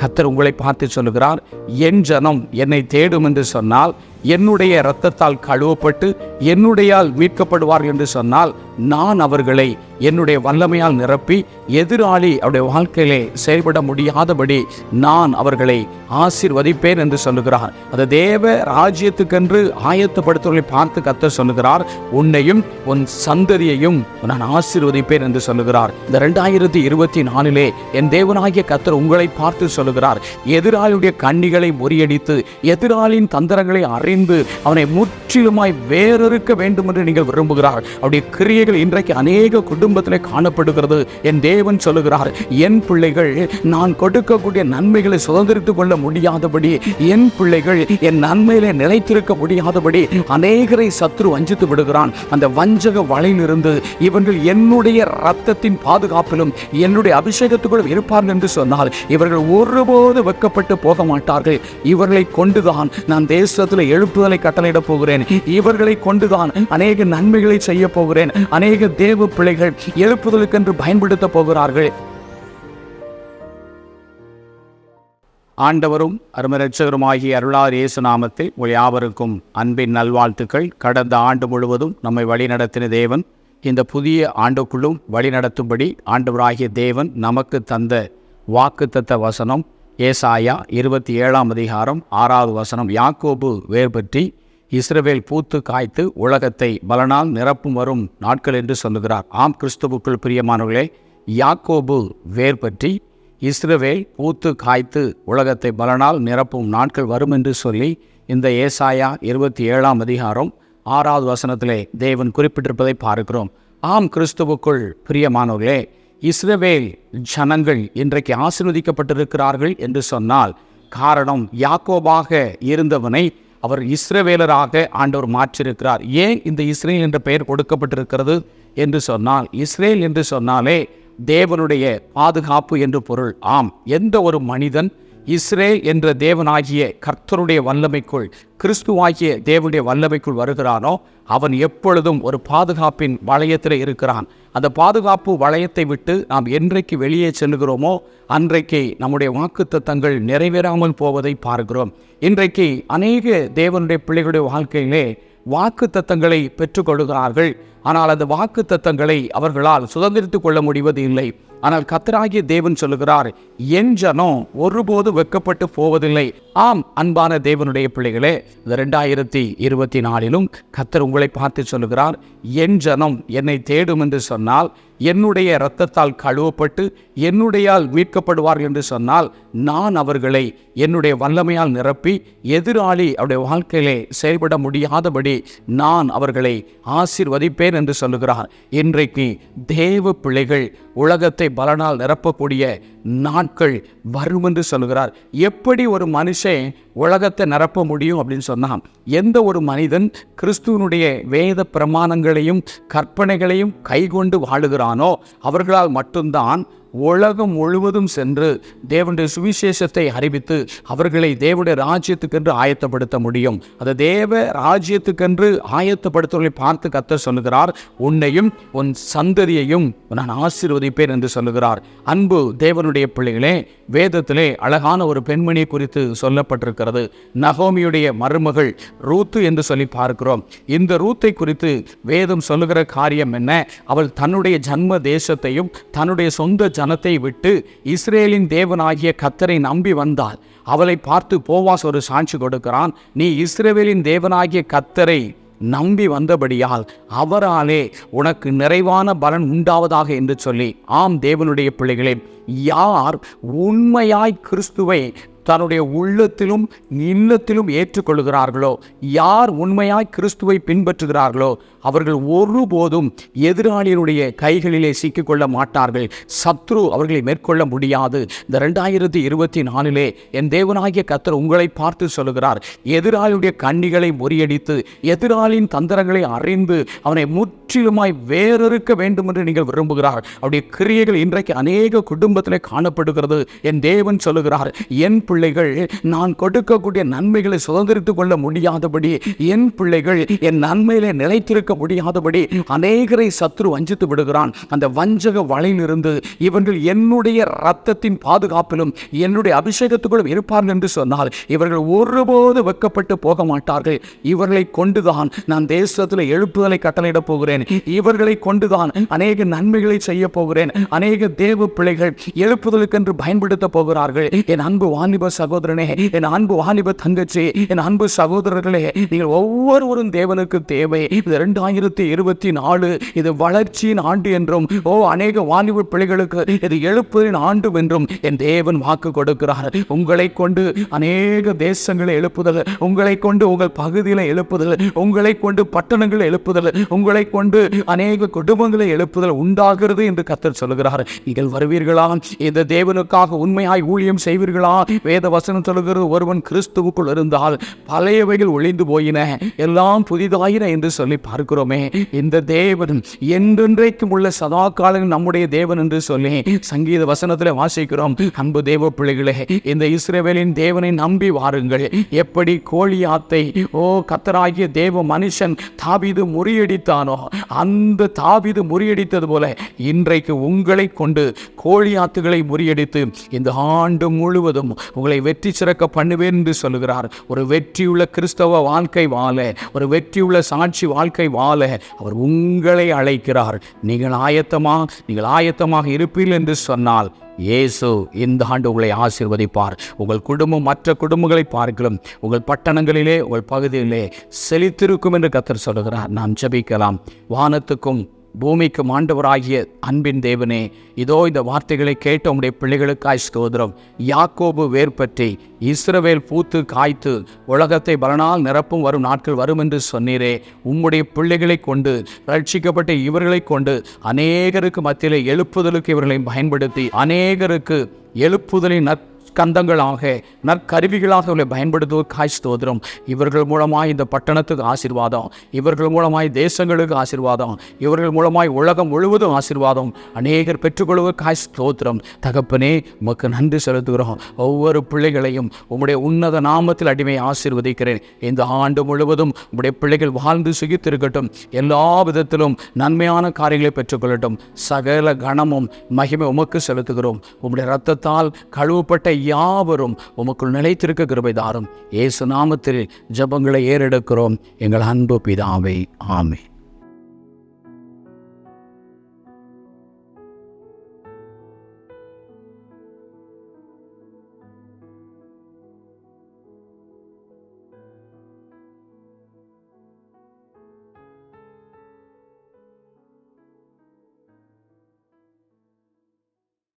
கத்தர் உங்களை பார்த்து சொல்லுகிறார் என் ஜனம் என்னை தேடும் என்று சொன்னால் என்னுடைய இரத்தத்தால் கழுவப்பட்டு என்னுடையால் மீட்கப்படுவார் என்று சொன்னால் நான் அவர்களை என்னுடைய வல்லமையால் நிரப்பி எதிராளி அவருடைய வாழ்க்கையிலே செயல்பட முடியாதபடி நான் அவர்களை ஆசிர்வதிப்பேன் என்று சொல்லுகிறார். அந்த தேவ ராஜ்யத்துக்கென்று ஆயத்தப்படுத்துவதை பார்த்து கத்தர் சொல்லுகிறார் உன்னையும் உன் சந்ததியையும் நான் ஆசிர்வதிப்பேன் என்று சொல்லுகிறார். இந்த ரெண்டாயிரத்தி இருபத்தி நாலிலே என் தேவனாகிய கத்தர் உங்களை பார்த்து சொல்லுகிறார் எதிராளியுடைய கண்ணிகளை முறியடித்து எதிராளியின் தந்திரங்களை பின்பு அவனை முற்றிலுமாய் வேறறுக்க வேண்டும் என்று நீங்கள் விரும்புகிறார். அவருடைய கிரியைகள் இன்றைக்கு அநேக குடும்பத்திலே காணப்படுகிறது. என் தேவன் சொல்லுகிறார் என் பிள்ளைகள் நான் கொடுக்கக்கூடிய நன்மைகளை சுதந்திரித்துக் கொள்ள முடியாதபடி என் பிள்ளைகள் என் நன்மையிலே நிலைத்திருக்க முடியாதபடி அநேகரை சத்ரு வஞ்சித்து விடுகிறான். அந்த வஞ்சக வலையிலிருந்து இவர்கள் என்னுடைய ரத்தத்தின் பாதுகாப்பிலும் என்னுடைய அபிஷேகத்துக்குள் இருப்பார்கள் என்று சொன்னால் இவர்கள் ஒருபோது வெட்கப்பட்டு போக மாட்டார்கள். இவர்களை கொண்டுதான் நான் தேசத்தில் எழுப்புதலை கட்டளையிடப் போகிறேன். இவர்களை கொண்டுதான் அநேக நன்மைகளை செய்ய போகிறேன். அநேக தேவ பிள்ளைகள் எழுப்புதலுக்கென்று பயன்படுத்த போகிறார்கள். ஆண்டவரும் அருமரட்சகருமாகிய அருளார் இயேசு நாமத்தில் உங்கள் யாவருக்கும் அன்பின் நல்வாழ்த்துக்கள். கடந்த ஆண்டு முழுவதும் நம்மை வழிநடத்தின தேவன் இந்த புதிய ஆண்டுக்குள்ளும் வழிநடத்தும்படி ஆண்டவராகிய தேவன் நமக்கு தந்த வாக்குத்தத்த வசனம் ஏசாயா இருபத்தி ஏழாம் அதிகாரம் ஆறாவது வசனம். யாக்கோபு வேர் பற்றி இஸ்ரவேல் பூத்து காய்த்து உலகத்தை பலனால் நிரப்பும் வரும் நாட்கள் என்று சொல்லுகிறார். ஆம் கிறிஸ்துவுக்குள் பிரியமானவர்களே யாக்கோபு வேர் பற்றி இஸ்ரவேல் பூத்து காய்த்து உலகத்தை பலனால் நிரப்பும் நாட்கள் வரும் என்று சொல்லி இந்த ஏசாயா இருபத்தி ஏழாம் அதிகாரம் ஆறாவது வசனத்திலே தேவன் குறிப்பிட்டிருப்பதை பார்க்கிறோம். ஆம் கிறிஸ்துவுக்குள் பிரியமானவர்களே இஸ்ரவேல் ஜனங்கள் இன்றைக்கு ஆசிர்வதிக்கப்பட்டிருக்கிறார்கள் என்று சொன்னால் காரணம் யாக்கோபாக இருந்தவனை அவர் இஸ்ரவேலராக ஆண்டவர் மாற்றிருக்கிறார் ஏன் இந்த இஸ்ரேல் என்ற பெயர் கொடுக்கப்பட்டிருக்கிறது என்று சொன்னால் இஸ்ரேல் என்று சொன்னாலே தேவனுடைய பாதுகாப்பு என்று பொருள். ஆம் எந்த ஒரு மனிதன் இஸ்ரேல் என்ற தேவனாகிய கர்த்தருடைய வல்லமைக்குள் கிறிஸ்துவாகிய தேவனுடைய வல்லமைக்குள் வருகிறானோ அவன் எப்பொழுதும் ஒரு பாதுகாப்பின் வளையத்தில் இருக்கிறான். அந்த பாதுகாப்பு வளையத்தை விட்டு நாம் என்றைக்கு வெளியே செல்கிறோமோ அன்றைக்கு நம்முடைய வாக்குத்தத்தங்கள் நிறைவேறாமல் போவதை பார்க்கிறோம். இன்றைக்கு அநேக தேவனுடைய பிள்ளைகளுடைய வாழ்க்கையிலே வாக்கு தத்தங்களை பெற்றுக்கொள்கிறார்கள். ஆனால் அந்த வாக்கு தத்தங்களை அவர்களால் சுதந்திரித்துக் கொள்ள முடிவது இல்லை ஆனால் கத்தராகிய தேவன் சொல்லுகிறார் என் ஜனம் ஒருபோது வெக்கப்பட்டு போவதில்லை. ஆம் அன்பான தேவனுடைய பிள்ளைகளே இந்த ரெண்டாயிரத்தி இருபத்தி நாலிலும் கத்தர் உங்களை பார்த்து சொல்லுகிறார் என் ஜனம் என்னை தேடும் என்று சொன்னால் என்னுடைய இரத்தத்தால் கழுவப்பட்டு என்னுடையால் மீட்கப்படுவார்கள் என்று சொன்னால் நான் அவர்களை என்னுடைய வல்லமையால் நிரப்பி எதிராளி அவருடைய வாழ்க்கையிலே செயல்பட முடியாதபடி நான் அவர்களை ஆசிர்வதிப்பேன் என்று சொல்லுகிறார். இன்றைக்கு தேவ பிள்ளைகள் உலகத்தை பலனால் நிரப்பக்கூடிய நாட்கள் வரும் என்று சொல்லுகிறார். எப்படி ஒரு மனுஷன் உலகத்தை நிரப்ப முடியும் அப்படின்னு சொன்னால் எந்த ஒரு மனிதன் கிறிஸ்துவனுடைய வேத பிரமாணங்களையும் கற்பனைகளையும் கைகொண்டு வாழுகிறானோ அவர்களால் மட்டும்தான் உலகம் முழுவதும் சென்று தேவனுடைய சுவிசேஷத்தை அறிவித்து அவர்களை தேவனுடைய ராஜ்யத்துக்கென்று ஆயத்தப்படுத்த முடியும். அந்த தேவ ராஜ்யத்துக்கென்று ஆயத்தப்படுத்துவதை பார்த்து கத்த சொல்லுகிறார் உன்னையும் உன் சந்ததியையும் நான் ஆசீர்வதிப்பேன் என்று சொல்லுகிறார். அன்பு தேவனுடைய பிள்ளைகளே வேதத்திலே அழகான ஒரு பெண்மணி குறித்து சொல்லப்பட்டிருக்கிறது. நகோமியுடைய மருமகள் ரூத்து என்று சொல்லி பார்க்கிறோம். இந்த ரூத்தை குறித்து வேதம் சொல்லுகிற காரியம் என்ன? அவள் தன்னுடைய ஜன்ம தேசத்தையும் தன்னுடைய சொந்த ஜனத்தை விட்டு இஸ்ரேலின் தேவனாகிய கத்தரை நம்பி வந்தால் அவளை பார்த்து போவாஸ் ஒரு சாட்சி கொடுக்கிறான் நீ இஸ்ரேலின் தேவனாகிய கத்தரை நம்பி வந்தபடியால் அவராலே உனக்கு நிறைவான பலன் உண்டாவதாக என்று சொல்லி ஆம் தேவனுடைய பிள்ளைகளே யார் உண்மையாய் கிறிஸ்துவை தன்னுடைய உள்ளத்திலும் இன்னத்திலும் ஏற்றுக்கொள்கிறார்களோ யார் உண்மையாய் கிறிஸ்துவை பின்பற்றுகிறார்களோ? அவர்கள் ஒருபோதும் எதிராளியினுடைய கைகளிலே சிக்கிக்கொள்ள மாட்டார்கள். சத்ரு அவர்களை மேற்கொள்ள முடியாது. இந்த ரெண்டாயிரத்தி இருபத்தி நாலிலே என் தேவனாகிய கத்தர் உங்களை பார்த்து சொல்லுகிறார். எதிராளியுடைய கண்ணிகளை முறியடித்து எதிராளியின் தந்திரங்களை அறிந்து அவனை முற்றிலுமாய் வேறறுக்க வேண்டும் என்று நீங்கள் விரும்புகிறார். அவருடைய கிரியைகள் இன்றைக்கு அநேக குடும்பத்திலே காணப்படுகிறது. என் தேவன் சொல்லுகிறார் என் பிள்ளை பிள்ளைகள் நான் கொடுக்கக்கூடிய நன்மைகளை சுதந்திரித்துக் கொள்ள முடியாதபடி என் பிள்ளைகள் என் நன்மையிலே நிலைத்திருக்க முடியாதபடி அநேகரை சத்ரு வஞ்சித்து விடுகிறான். அந்த வஞ்சக வலையிலிருந்து இவர்கள் என்னுடைய ரத்தத்தின் பாதுகாப்பிலும் என்னுடைய அபிஷேகத்துக்குள்ளும் இருப்பார்கள் என்று சொன்னால் இவர்கள் ஒருபோது வெக்கப்பட்டு போக மாட்டார்கள். இவர்களை கொண்டுதான் நான் தேசத்தில் எழுப்புதலை கட்டளையிடப் போகிறேன். இவர்களை கொண்டுதான் அநேக நன்மைகளை செய்ய போகிறேன். அநேக தேவ பிள்ளைகள் எழுப்புதலுக்கென்று பயன்படுத்த போகிறார்கள். என் அன்பு வாணி வாலிப சகோதரனே என் அன்பு வாலிப தங்கச்சி என் அன்பு சகோதரர்களே நீங்கள் ஒவ்வொருவரும் தேவனுக்கு தேவை. இது ரெண்டாயிரத்தி இருபத்தி நாலு இது வளர்ச்சியின் ஆண்டு என்றும் ஓ அநேக வாலிப பிள்ளைகளுக்கு இது எழுப்புதலின் ஆண்டு என்றும் என் தேவன் வாக்கு கொடுக்கிறார். உங்களை கொண்டு அநேக தேசங்களை எழுப்புதல் உங்களை கொண்டு உங்கள் பகுதியில் எழுப்புதல் உங்களை கொண்டு பட்டணங்களை எழுப்புதல் உங்களை கொண்டு அநேக குடும்பங்களை எழுப்புதல் உண்டாகிறது என்று கத்தர் சொல்லுகிறார். நீங்கள் வருவீர்களா? இந்த தேவனுக்காக உண்மையாய் ஊழியம் செய்வீர்களா? வேத வசனம் சொல்கிறது ஒருவன் கிறிஸ்துவுக்குள் இருந்தால் பழையவைகள் ஒளிந்து போயின எல்லாம் புதிதாயின என்று சொல்லி பார்க்கிறோமே. இந்த தேவன் என்றென்றைக்கும் உள்ள சதா காலம் நம்முடைய தேவன் என்று சொல்லி சங்கீத வசனத்தில் வாசிக்கிறோம். அன்பு தேவ பிள்ளைகளே இந்த இஸ்ரேவேலின் தேவனை நம்பி வாருங்கள். எப்படி கோழியாத்தை ஓ கத்தராகிய தேவ மனுஷன் தாவிது முறியடித்தானோ அந்த தாவிது முறியடித்தது போல இன்றைக்கு உங்களை கொண்டு கோழியாத்துகளை முறியடித்து இந்த ஆண்டு முழுவதும் உங்களை வெற்றி சிறக்க பண்ணுவேன் என்று சொல்லுகிறார். ஒரு வெற்றியுள்ள கிறிஸ்தவ வாழ்க்கை வாழ ஒரு வெற்றியுள்ள சாட்சி வாழ்க்கை வாழ அவர் உங்களை அழைக்கிறார். நீங்கள் ஆயத்தமா நீங்கள் ஆயத்தமாக இருப்பீர்கள் என்று சொன்னால் இயேசு இந்த ஆண்டு உங்களை ஆசீர்வதிப்பார். உங்கள் குடும்பம் மற்ற குடும்பங்களை பார்க்கலாம் உங்கள் பட்டணங்களிலே உங்கள் பகுதியிலே செழித்திருக்கும் என்று கத்தர் சொல்லுகிறார். நாம் ஜெபிக்கலாம். வானத்துக்கும் பூமிக்கும் ஆண்டவராகிய அன்பின் தேவனே இதோ இந்த வார்த்தைகளை கேட்ட உடைய பிள்ளைகளுக்காய் ஸ்தோத்திரம். யாக்கோபு வேர்பற்றி இஸ்ரவேல் பூத்து காய்த்து உலகத்தை பலனால் நிரப்பும் வரும் நாட்கள் வரும் என்று சொன்னீரே. உம்முடைய பிள்ளைகளை கொண்டு ரட்சிக்கப்பட்ட இவர்களை கொண்டு அநேகருக்கு மத்தியிலே எழுப்புதலுக்கு இவர்களை பயன்படுத்தி அநேகருக்கு எழுப்புதலின் நற் கந்தங்களாக நற்கருவிகளாக அவர்களை பயன்படுத்துவதற்காய் ஸ்தோத்திரம். இவர்கள் மூலமாய் இந்த பட்டணத்துக்கு ஆசீர்வாதம். இவர்கள் மூலமாய் தேசங்களுக்கு ஆசீர்வாதம். இவர்கள் மூலமாய் உலகம் முழுவதும் ஆசீர்வாதம். அநேகர் பெற்றுக்கொள்வதற்காய் ஸ்தோத்திரம். தகப்பனே உமக்கு நன்றி செலுத்துகிறோம். ஒவ்வொரு பிள்ளைகளையும் உம்முடைய உன்னத நாமத்தில் அடிமை ஆசீர்வதிக்கிறேன். இந்த ஆண்டு முழுவதும் உம்முடைய பிள்ளைகள் வாழ்ந்து சுகித்திருக்கட்டும். எல்லா விதத்திலும் நன்மையான காரியங்களை பெற்றுக்கொள்ளட்டும். சகல கணமும் மகிமை உமக்கு செலுத்துகிறோம். உம்முடைய ரத்தத்தால் கழுவப்பட்ட யாவரும் உமக்குள் நிலைத்திருக்க கிருபை தாரும் ஏசு நாமத்தில் ஜபங்களை ஏறெடுக்கிறோம். எங்கள் அன்பு பிதாவை ஆமே